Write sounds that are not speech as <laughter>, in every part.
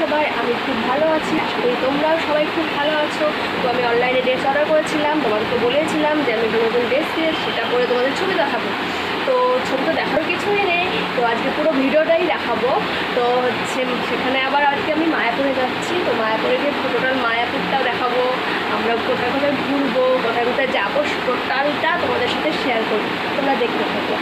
সবাই, আমি খুব ভালো আছি। করি তোমরাও সবাই খুব ভালো আছো। তো আমি অনলাইনে ড্রেস অর্ডার করেছিলাম, তোমাদেরকে বলেছিলাম যে আমি একটা নতুন ড্রেস দিয়ে সেটা পরে তোমাদের ছবি দেখাবো। তো ছবি তো দেখার কিছুই নেই, তো আজকে পুরো ভিডিওটাই দেখাবো। তো হচ্ছে সেখানে আবার আজকে আমি মায়াপুরে যাচ্ছি, তো মায়াপুরে গিয়ে টোটাল মায়াপুরটাও দেখাবো। আমরা কোথায় কোথায় ঘুরবো, কোথায় কোথায় যাব, টোটালটা তোমাদের সাথে শেয়ার করব। তোমরা দেখতে থাকো।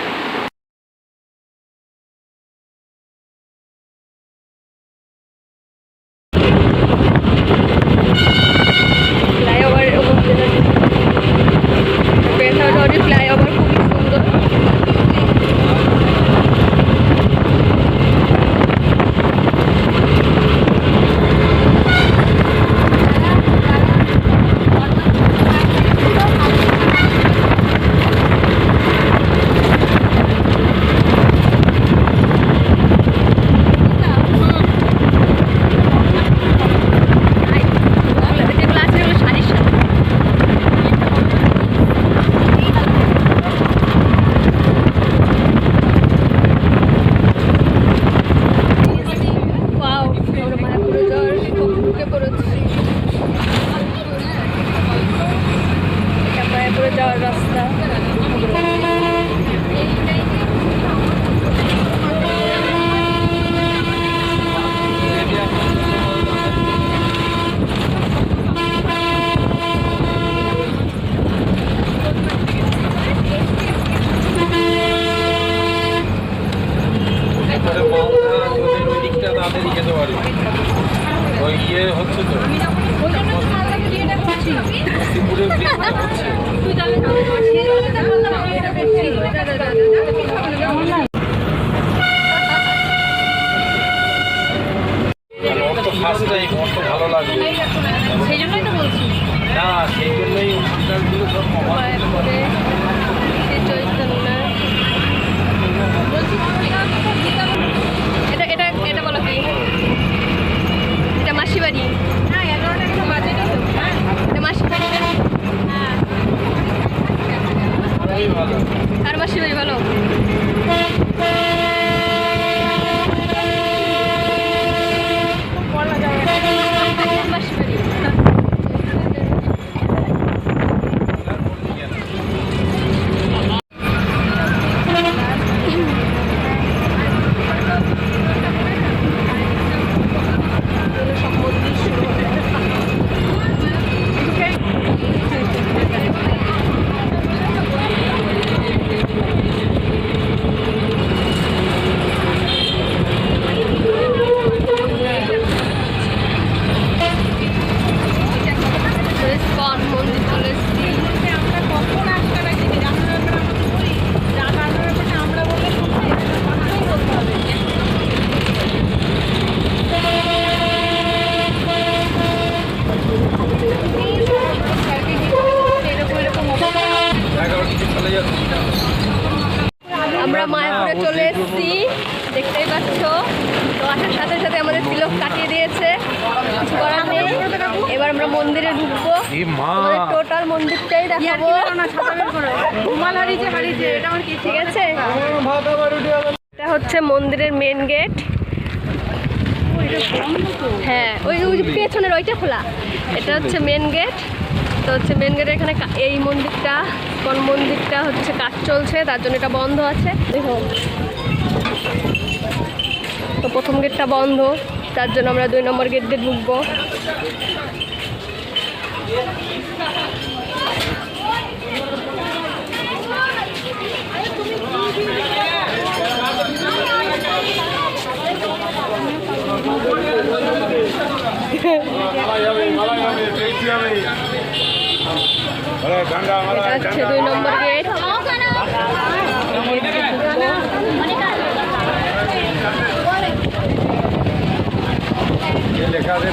পেছনের খোলা। এটা হচ্ছে মেন গেট তো হচ্ছে মেন গেটে এখানে এই মন্দিরটা, কোন মন্দিরটা হচ্ছে কাজ চলছে, তার জন্য এটা বন্ধ আছে। দেখো। তো প্রথম গেটটা বন্ধ, তার জন্য আমরা দুই নম্বর গেট দিয়ে ঢুকবো। এটা হচ্ছে দুই নম্বর গেট লেখা আছে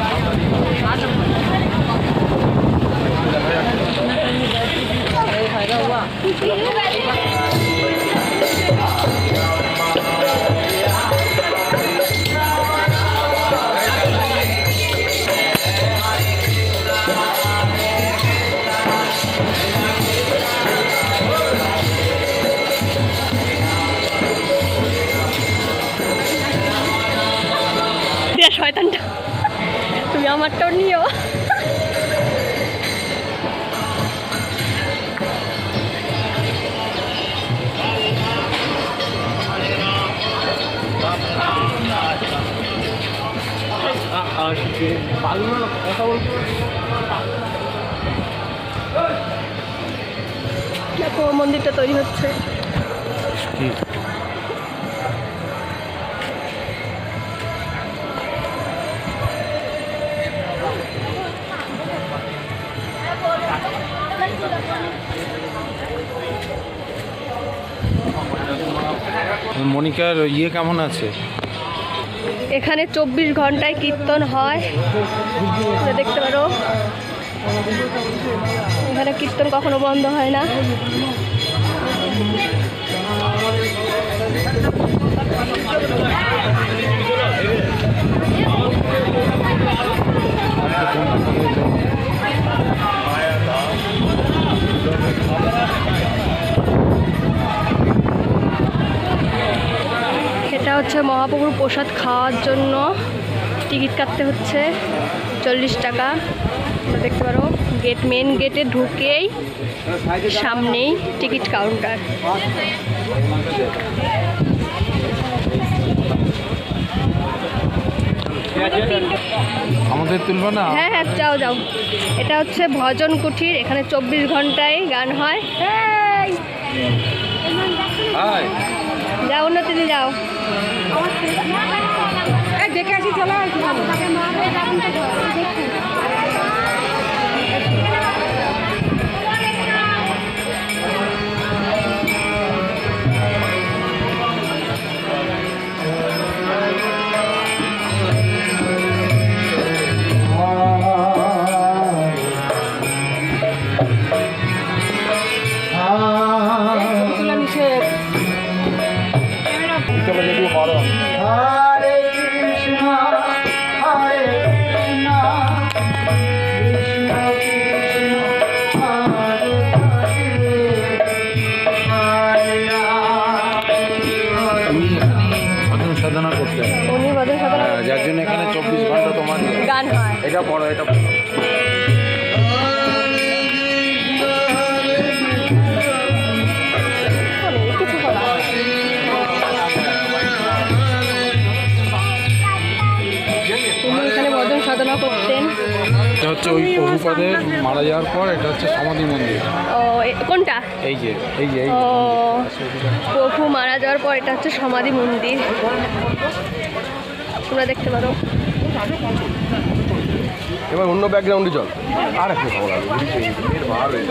মনিকার ইয়ে কেমন আছে? এখানে চব্বিশ ঘন্টায় কীর্তন হয়। দেখতে পারো। এখানে কীর্তন কখনো বন্ধ হয় না। হচ্ছে মহাপ্রভুর প্রসাদ খাওয়ার জন্য। টিকিট কাটতে হচ্ছে চল্লিশ টাকা। তোমরা দেখতে পারো গেট মেন গেটে ঢুকেই সামনেই টিকিট কাউন্টার আমাদের তুলবো না? হ্যাঁ হ্যাঁ যাও যাও। এটা হচ্ছে ভজন কুঠির এখানে চব্বিশ ঘন্টায় গান হয়। হাই যাও উন্নতিতে যাও দেখে আসি চলো হচ্ছে ওই প্রভুপাদের মারা যাওয়ার পর এটা হচ্ছে সমাধি মন্দির। ও এ- কোনটা? এই যে এই যে এই ও প্রভু মারা যাওয়ার পর এটা হচ্ছে সমাধি মন্দির। তোমরা দেখতে পারো। এবার অন্য ব্যাকগ্রাউন্ডে চল। আর একটু ভালো লাগবে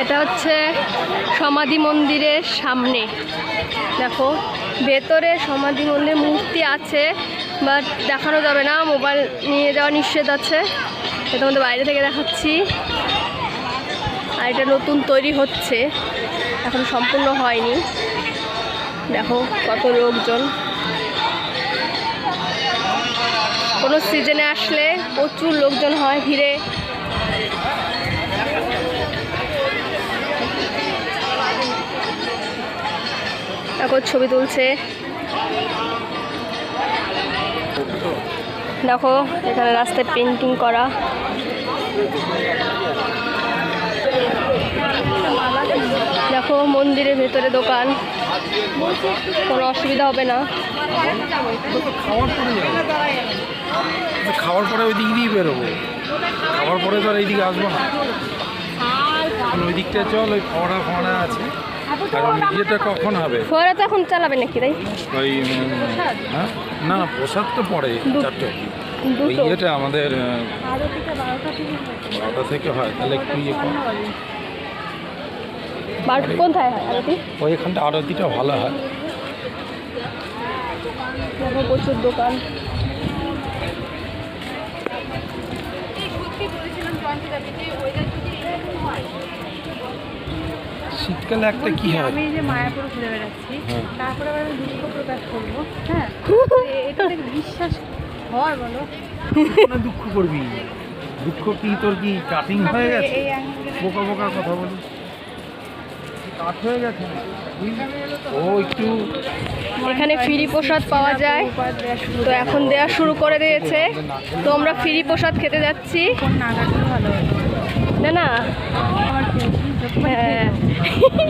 এটা হচ্ছে সমাধি মন্দিরের সামনে। দেখো, ভেতরে সমাধি মন্দির মূর্তি আছে বাট দেখানো যাবে না মোবাইল নিয়ে যাওয়া নিষেধ আছে। এটা তোমাদের বাইরে থেকে দেখাচ্ছি। আর এটা নতুন তৈরি হচ্ছে, এখন সম্পূর্ণ হয়নি। দেখো, কত লোকজন। কোনো সিজনে আসলে প্রচুর লোকজন হয় ভিড়ে। এখন ছবি তুলছে। দেখো এখানে রাস্তায় পেন্টিং করা। দেখো মন্দিরের ভেতরে দোকান। কোনো অসুবিধা হবে না। খাওয়ার পরে ওই দিক দিয়ে বেরোবো। খাওয়ার পরে তো আর এইদিকে আসব না। ওই দিকটা চল ওই ফোড়া ফোড়া আছে। কারণ ইয়েটা কখন হবে? ফোয়ারা তো এখন চালাবে নাকি তাই? ওই হ্যাঁ? না প্রসাদ তো পরে চারটে। ইয়েটা আমাদের বারোটা থেকে হয়। তাহলে একটু ইয়ে বার হয় আরতি? ওই এখানটা আরতিটা ভালো হয়। প্রচুর দোকান। শীতকালে একটা কি হয়? আমি যে মায়াপুর ঘুরে বেড়াচ্ছি হ্যাঁ। তারপরে আবার আমি দুঃখ প্রকাশ করব হ্যাঁ? <laughs> এটা দেখে বিশ্বাস হয় বলো? দুঃখ করবি? দুঃখ কি তোর কি কাটিং হয়ে গেছে? বোকা বোকা কথা বলি কাঠ হয়ে গেছে? ও একটু এখানে ফ্রি প্রসাদ পাওয়া যায়। তো এখন দেওয়া শুরু করে দিয়েছে। তো আমরা ফ্রি প্রসাদ খেতে যাচ্ছি। না না।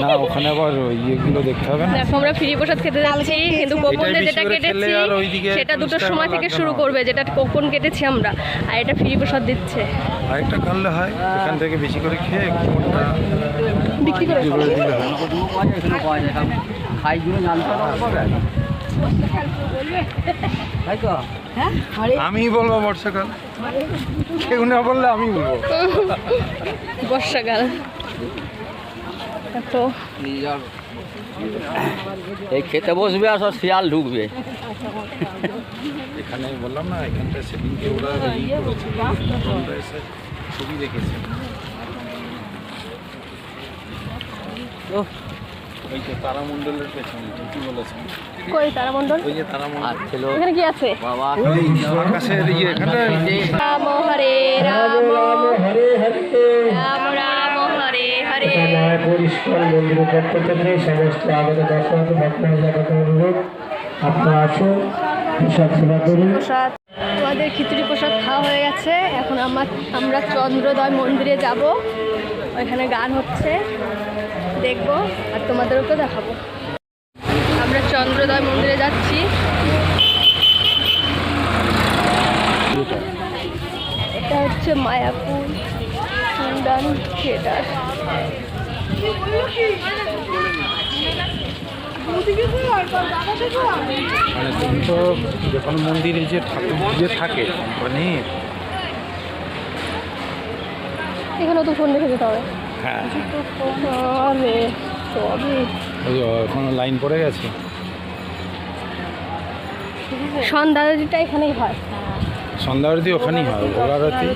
না ওখানে আবার ইয়েগুলো দেখতে হবে না? দেখো আমরা ফ্রি প্রসাদ খেতে যাচ্ছি কিন্তু কোপনদের যেটা কেটেছি সেটা দুটোর সময় থেকে শুরু করবে যেটা কোপন কেটেছি আমরা আর এটা ফ্রি প্রসাদ দিচ্ছে। আরেকটা হয় এখান থেকে বেশি করে খেয়ে কোনটা বিক্রি করে দিলে হয়। আমি বলব বর্ষাকাল। কেউ না বললে আমি বলব। বর্ষাকাল। তো এই খেতে বসবে আর সব শিয়াল ঢুকবে। এখানে বললাম না এখানটা সেদিনকে ওরা ছবি দেখেছে। ওই যে তারামণ্ডলের পেছনে ঠিকই বলেছেন। কই তারামণ্ডল? ওই যে তারামণ্ডল। ছিল এখানে কি আছে? বাবা। ওই আকাশের ইয়ে এখানটা রাম হরে রাম। হরে হরে। রাম রাম সমস্ত আগত দর্শক অনুরোধ আপনারা আসুন, প্রসাদ সেবা করুন। আমাদের খিচুড়ি প্রসাদ খাওয়া হয়ে গেছে। এখন আমার আমরা চন্দ্রোদয় মন্দিরে যাব। ওইখানে গান হচ্ছে। দেখব আর তোমাদেরকেও দেখাবো। আমরা চন্দ্রোদয় মন্দিরে যাচ্ছি। এটা হচ্ছে মায়াপুর। সুন্দান থিয়েটার মানে তুমি তো যখন মন্দিরে যে ঠাকুর যে থাকে মানে এখানেও তো ফোন রেখে যেতে হবে হ্যাঁ লাইন পড়ে গেছে। সন্ধ্যা আরতিটা এখানেই হয়। সন্ধ্যা আরতি ওখানেই হয় ভোগ আরতি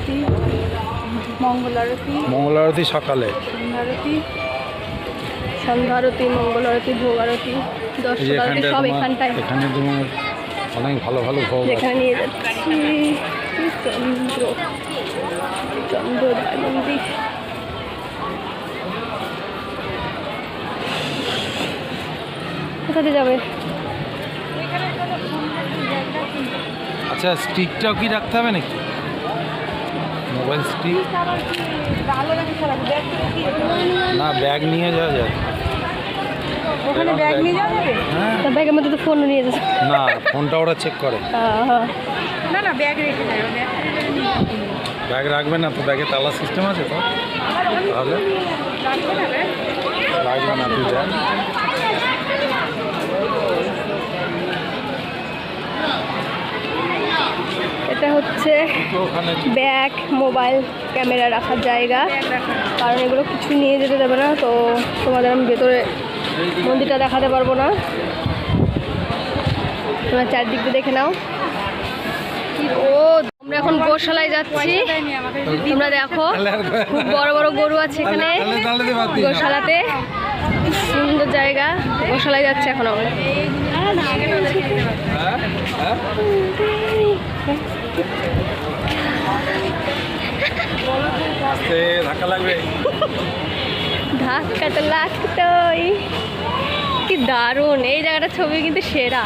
মঙ্গল আরতি মঙ্গল আরতি সকালে সব এখানটায়। এখানে তোমার অনেক ভালো ভালো ভোগ আছে। নিয়ে যাচ্ছি চন্দ্র। চন্দ্রদয় মন্দির কোথাতে যাবে? আচ্ছা স্টিকটাও কি রাখতে হবে নাকি? Mobile stick? না ব্যাগ নিয়ে যাওয়া যায় ওখানে ব্যাগ নিয়ে যাওয়া যাবে? হ্যাঁ। তা ব্যাগের মধ্যে তো ফোন নিয়ে যাচ্ছে। না ফোনটা ওরা চেক করে। না না ব্যাগ রেখে যাবে ব্যাগ ব্যাগ রাখবে না তো ব্যাগে তালা সিস্টেম আছে তো? তাহলে? রাখবে না তুই যা এটা হচ্ছে ব্যাগ, মোবাইল, ক্যামেরা রাখার জায়গা কারণ এগুলো কিছু নিয়ে যেতে দেবে না, তো তোমাদের আমি ভেতরে মন্দিরটা দেখাতে পারব না তোমরা চারদিক দিয়ে দেখে নাও ও, আমরা এখন গোশালায় যাচ্ছি তোমরা দেখো, খুব বড় বড় গরু আছে এখানে। গোশালাতে সুন্দর জায়গা গোশালায় যাচ্ছে এখন আমরা হ্যাঁ? হ্যাঁ? ধাক্কা লাগবে। ধাক্কা তো কি দারুণ, এই জায়গাটা ছবি কিন্তু সেরা।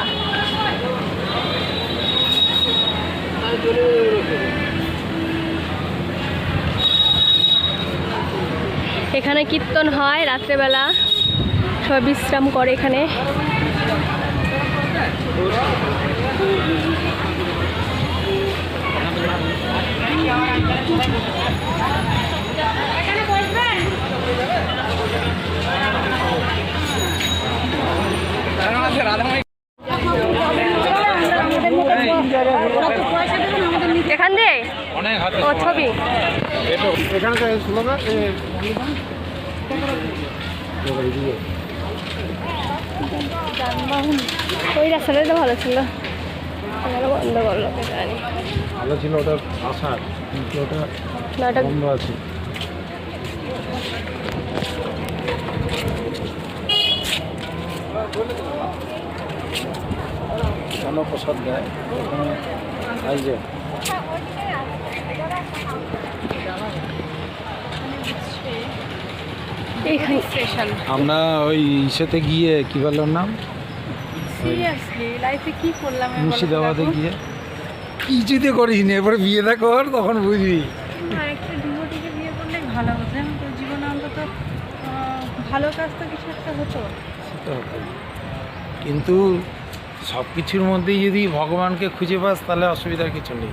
এখানে কীর্তন হয় রাত্রেবেলা। সবাই বিশ্রাম করে এখানে। এখান দিয়ে? অনেক ও ছবি। এখানে ওই ভালো ছিল। বন্ধ করল জানি। ভালো ছিল ওটা আসার ওটা না ওটা বন্ধ আছে। প্রসাদ দেয় ওখানে এইখানে আমরা ওই ইসেতে গিয়ে কি বলে ওর নাম? সিরিয়াসলি লাইফে কি করলাম তো মুর্শিদাবাদে গিয়ে? কিছুতে করিস নি এবার বিয়ে দেখা কর তখন বুঝবি। না একটা বিয়ে করলে ভালো হতো জানো তো জীবনে অন্তত ভালো কাজ তো কিছু একটা হতো। কিন্তু সব কিছুর মধ্যেই যদি ভগবানকে খুঁজে পাস তাহলে অসুবিধার কিছু নেই।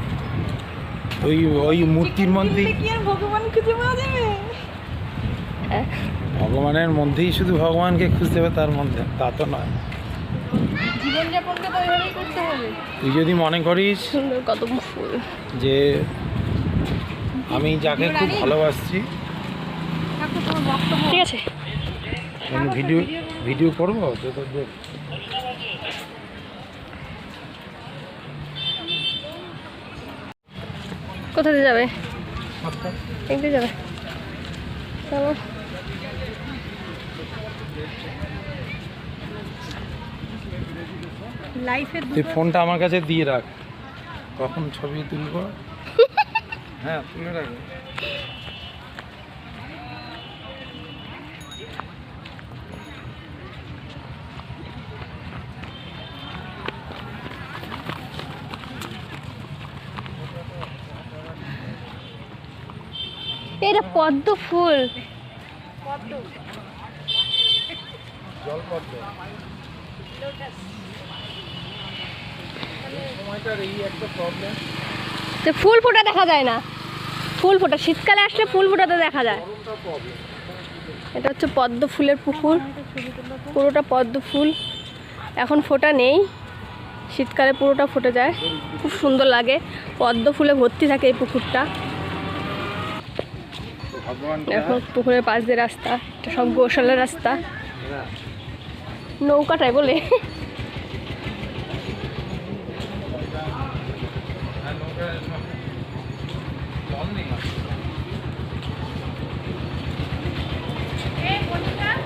ওই ওই মূর্তির মধ্যেই ভগবান খুঁজে পাওয়া যাবে? ভগবানের মধ্যেই শুধু ভগবানকে খুঁজতে হবে তার মধ্যে তা তো নয়। জীবনযাপনকে তো ওইভাবেই করতে হবে। তুই যদি মনে করিস সুন্দর কত ফুল। যে আমি যাকে খুব ভালোবাসছি। ঠিক আছে। আমি ভিডিও ভিডিও করব? তো তোর দেখ। কোথা দিয়ে যাবে এদিকে যাবে। চলো। লাইফের তুই ফোনটা আমার কাছে দিয়ে রাখ। কখন ছবি তুলবো? <laughs> হ্যাঁ তুলে রাখ। এটা পদ্ম ফুল। তো ফুল ফোটা দেখা যায় না। ফুল ফোটা, শীতকালে আসলে ফুল ফোটাতে দেখা যায়। এটা হচ্ছে পদ্ম ফুলের পুকুর। পুরোটা পদ্ম ফুল। এখন ফোটা নেই। শীতকালে পুরোটা ফুটে যায়। খুব সুন্দর লাগে। পদ্ম ফুলে ভর্তি থাকে এই পুকুরটা। এখন পুকুরের পাশ দিয়ে রাস্তা। এটা সব গোশালার রাস্তা। নৌকাটায় বলে।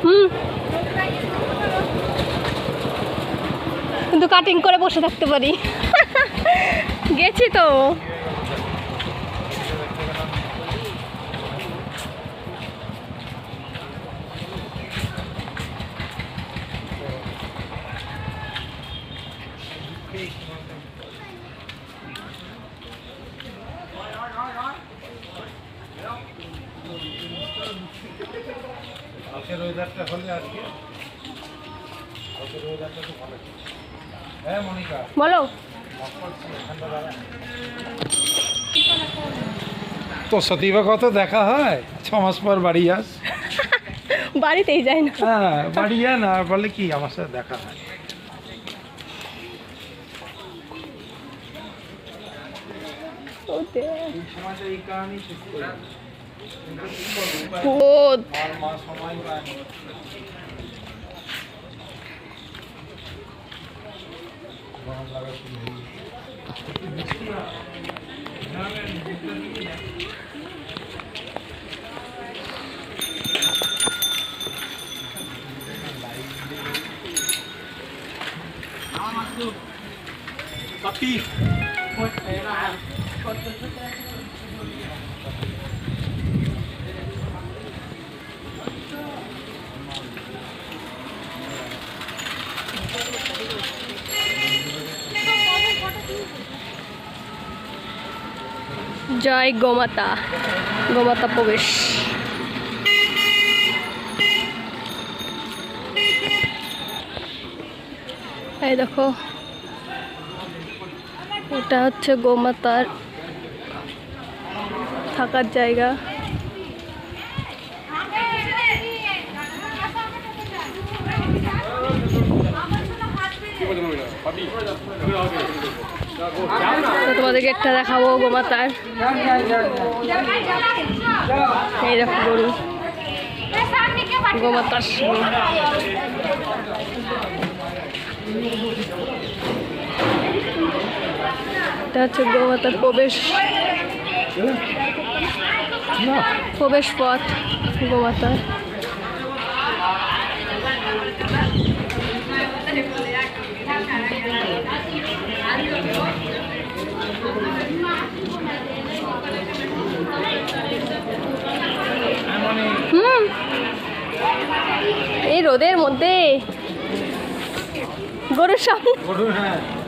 হুম। কিন্তু কাটিং করে বসে থাকতে পারি। <laughs> গেছি তো কালকের ওয়েদারটা হলে আজকে কালকের ওয়েদারটা তো ভালো ছিল। হ্যাঁ মনিকা বলো তোর সাথে বা কত দেখা হয়? ছ মাস পর বাড়ি যাস বাড়িতেই যাই না। হ্যাঁ বাড়ি যা না আর বলে কি আমার সাথে দেখা হয়? সময়টা এই কারণেই ঠিক করে কিন্তু কি করব, উপায় নেই। রোদ আর মা সময় পায় না। গরম লাগা শুরু হয়ে গেছে। জয় গোমাতা গোমাতা প্রবেশ এই দেখো এটা হচ্ছে গোমাতার থাকার জায়গা। তো তোমাদেরকে একটা দেখাবো গোমাতার। এই দেখো গরু। গোমাতার। এটা হচ্ছে গোমাতার প্রবেশ প্রবেশ পথ গোমাতার হুম। রোদের মধ্যে। গরুর সামনে। হ্যাঁ।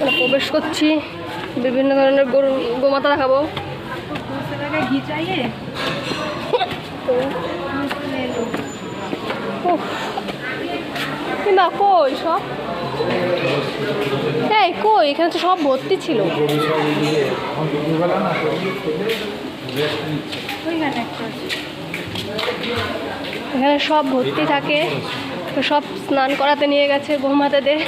আমরা প্রবেশ করছি। বিভিন্ন ধরনের গরু, গোমাতা দেখাবো। কিংবা কই সব? এই, কই? এখানে তো সব ভর্তি ছিল। না তো রেস্ট নিচ্ছে ওইখানে একটা আছে। এখানে সব ভর্তি থাকে। তো সব স্নান করাতে নিয়ে গেছে গোমাতাদের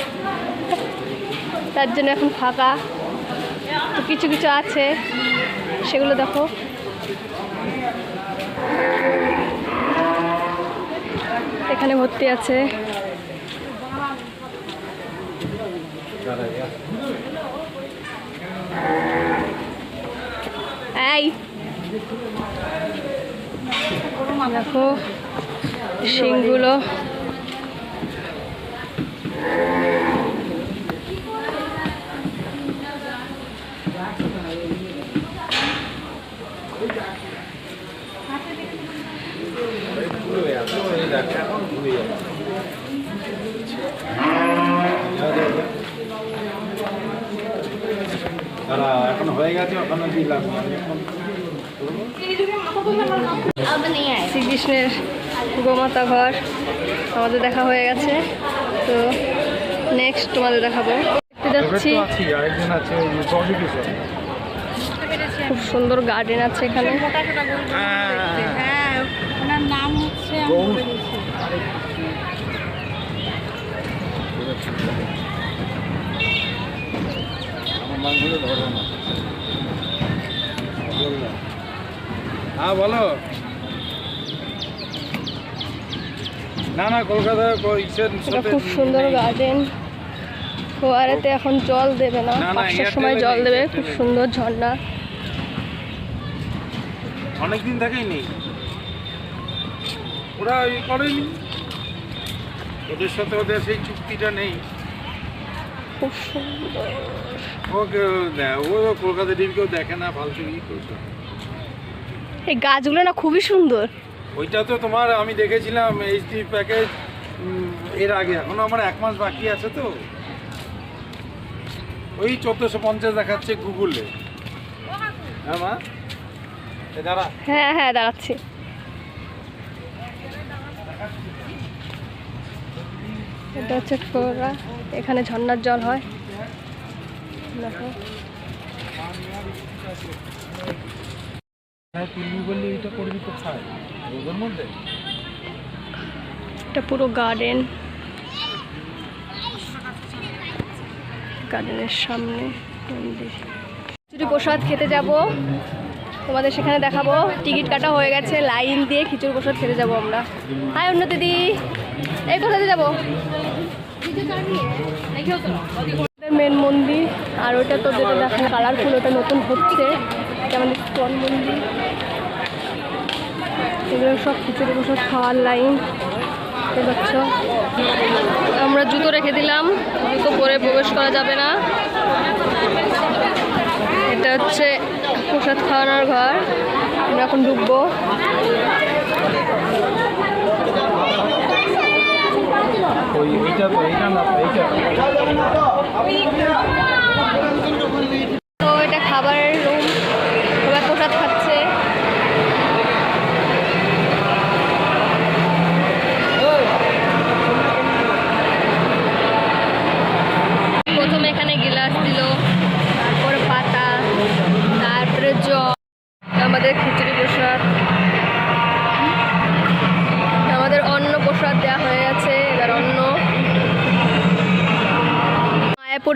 তার জন্য এখন ফাঁকা। তো কিছু কিছু আছে। সেগুলো দেখো। এখানে ভর্তি আছে। এই। দেখো শিংগুলো ঘুরে আছে এই দেখ এখন ঘুরে যাচ্ছে দাঁড়া এখন হয়ে গেছে ওখানে দিলাম আমি এখন শ্রীকৃষ্ণের গোমাতা ঘর আমাদের দেখা হয়ে গেছে। তো নেক্সট তোমাদের দেখাবো। যাচ্ছি। খুব সুন্দর গার্ডেন আছে এখানে। হ্যাঁ নাম হচ্ছে। হ্যাঁ বলো। না না কলকাতায় ক- সাথে খুব সুন্দর গার্ডেন ফোয়ারেতে এখন জল দেবে না পাঁচটার সময় জল দেবে খুব সুন্দর ঝর্ণা। অনেক দিন থেকেই নেই। ওরা করেনি। ওদের সাথে ওদের সেই চুক্তিটা নেই। খুব সুন্দর। ওকে ও কলকাতা টিভি কেউ দেখে না ফালতু এই গাছগুলো না খুবই সুন্দর। ওইটা তো তোমার আমি দেখেছিলাম এইচডি প্যাকেজ এর আগে, এখনও আমার এক মাস বাকি আছে তো। ওই চোদ্দোশো পঞ্চাশ দেখাচ্ছে গুগলে হ্যাঁ মা? হ্যাঁ হ্যাঁ দাঁড়াচ্ছি। এটা হচ্ছে এখানে ঝর্নার জল হয়। দেখো। হ্যাঁ পুরো গার্ডেন সামনে খিচুড়ি প্রসাদ খেতে যাব। তোমাদের সেখানে দেখাবো। টিকিট কাটা হয়ে গেছে, লাইন দিয়ে খিচুড়ি প্রসাদ খেতে যাব আমরা। হাই, অন্য দিদি। এই কোথাতে যাব? মেন মন্দির। আর ওটা তো যেটা দেখা কালারফুল ওটা নতুন হচ্ছে। এটা মন্দির এগুলো সব খিচুড়ি প্রসাদ খাওয়ার লাইন পাচ্ছ? আমরা জুতো রেখে দিলাম জুতো পরে প্রবেশ করা যাবে না। এটা হচ্ছে প্রসাদ খাওয়ানোর ঘর আমরা এখন ঢুকবো। তো এটা খাবারের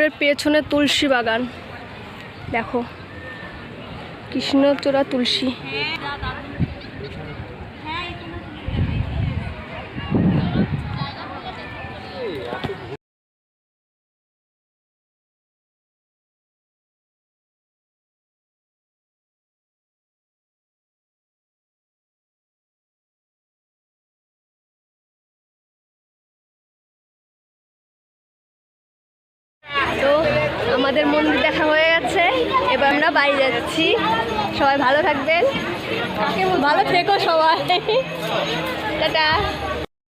মায়াপুরের পেছনে তুলসী বাগান। দেখো কৃষ্ণচূড়া তুলসী। আমরা বাড়ি যাচ্ছি। সবাই ভালো থাকবেন। ভালো থেকো সবাই। টাটা।